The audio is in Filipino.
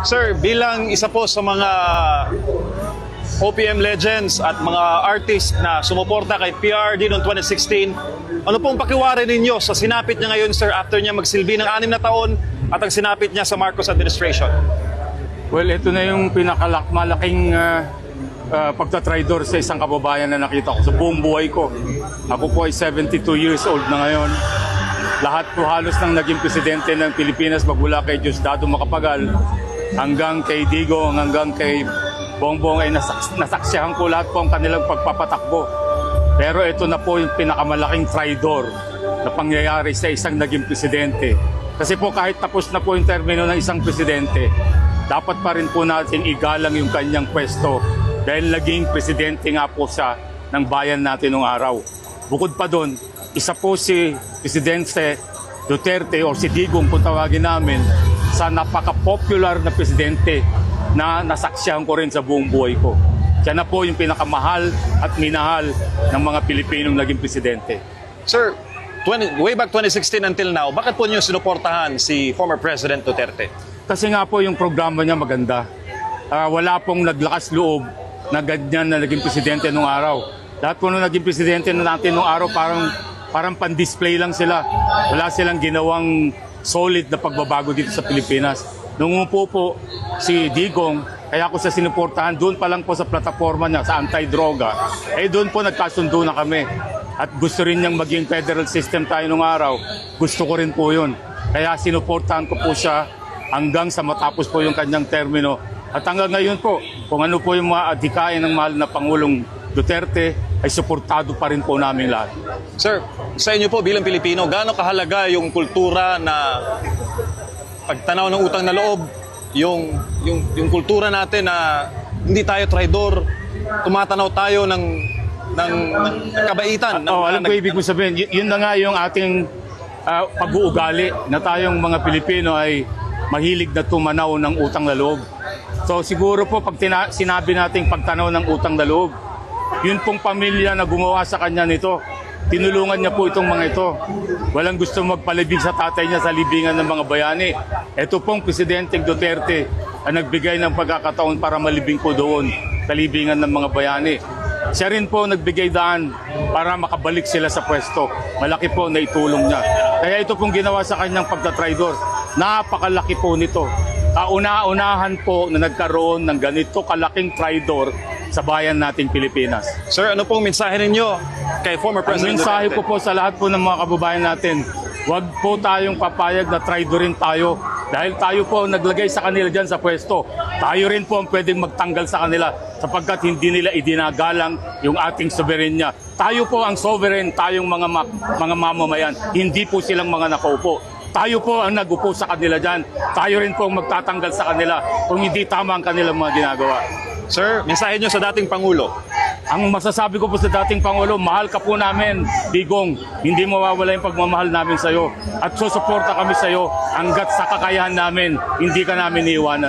Sir, bilang isa po sa mga OPM legends at mga artist na sumuporta kay PRD noong 2016, ano pong pakiwari ninyo sa sinapit niya ngayon, sir, after niya magsilbi ng anim na taon at ang sinapit niya sa Marcos administration? Well, ito na yung pinakamalaking uh, uh, pagtatraidor sa isang kababayan na nakita ko sa buong buhay ko. Ako po ay 72 years old na ngayon. Lahat po halos ng naging presidente ng Pilipinas magmula kay Diosdado Macapagal hanggang kay Digo, hanggang kay Bongbong ay nasaks- nasaksihan ko lahat po ang kanilang pagpapatakbo. Pero ito na po yung pinakamalaking traidor na pangyayari sa isang naging presidente. Kasi po kahit tapos na po yung termino ng isang presidente, dapat pa rin po natin igalang yung kanyang pwesto dahil naging presidente nga po siya ng bayan natin nung araw. Bukod pa doon, isa po si Presidente Duterte o si Digong kung tawagin namin sa napaka-popular na presidente na nasaksihan ko rin sa buong buhay ko. Siya na po yung pinakamahal at minahal ng mga Pilipinong naging presidente. Sir, 20, way back 2016 until now, bakit po niyo sinuportahan si former President Duterte? Kasi nga po yung programa niya maganda. Ah, wala pong naglakas loob na ganyan na naging presidente nung araw. Lahat po nung naging presidente na natin nung araw parang parang pan-display lang sila. Wala silang ginawang solid na pagbabago dito sa Pilipinas. Nung umupo po si Digong, kaya ako sa sinuportahan, doon pa lang po sa plataforma niya, sa anti-droga, eh doon po nagkasundo na kami. At gusto rin niyang maging federal system tayo nung araw. Gusto ko rin po yun. Kaya sinuportahan ko po siya hanggang sa matapos po yung kanyang termino. At hanggang ngayon po, kung ano po yung mga adikain ng mahal na Pangulong Duterte, ay suportado pa rin po namin lahat. Sir, sa inyo po bilang Pilipino, gaano kahalaga yung kultura na pagtanaw ng utang na loob, yung, yung, yung kultura natin na hindi tayo traidor, tumatanaw tayo ng, ng, ng kabaitan. ng Oh, alam ko ibig ko sabihin, y- yun na nga yung ating ah, pag-uugali na tayong mga Pilipino ay mahilig na tumanaw ng utang na loob. So siguro po pag tina- sinabi nating pagtanaw ng utang na loob, yun pong pamilya na gumawa sa kanya nito, tinulungan niya po itong mga ito. Walang gusto magpalibig sa tatay niya sa libingan ng mga bayani. Ito pong Presidenteng Duterte ang nagbigay ng pagkakataon para malibing po doon sa libingan ng mga bayani. Siya rin po nagbigay daan para makabalik sila sa pwesto. Malaki po na itulong niya. Kaya ito pong ginawa sa kanyang pagtatraidor. Napakalaki po nito. Kauna-unahan po na nagkaroon ng ganito kalaking traidor sa bayan nating Pilipinas. Sir, ano pong mensahe ninyo kay former Ang President mensahe ko Duterte? po sa lahat po ng mga kababayan natin, huwag po tayong papayag na traidorin tayo dahil tayo po ang naglagay sa kanila dyan sa pwesto. Tayo rin po ang pwedeng magtanggal sa kanila sapagkat hindi nila idinagalang yung ating soberenya. Tayo po ang sovereign, tayong mga ma- mga mamamayan, hindi po silang mga nakaupo. Tayo po ang nagupo sa kanila dyan. Tayo rin po ang magtatanggal sa kanila kung hindi tama ang kanilang mga ginagawa. Sir, mensahe nyo sa dating Pangulo. Ang masasabi ko po sa dating Pangulo, mahal ka po namin, Digong. Hindi mawawala yung pagmamahal namin sa iyo. At susuporta kami sa iyo hanggat sa kakayahan namin, hindi ka namin iiwanan.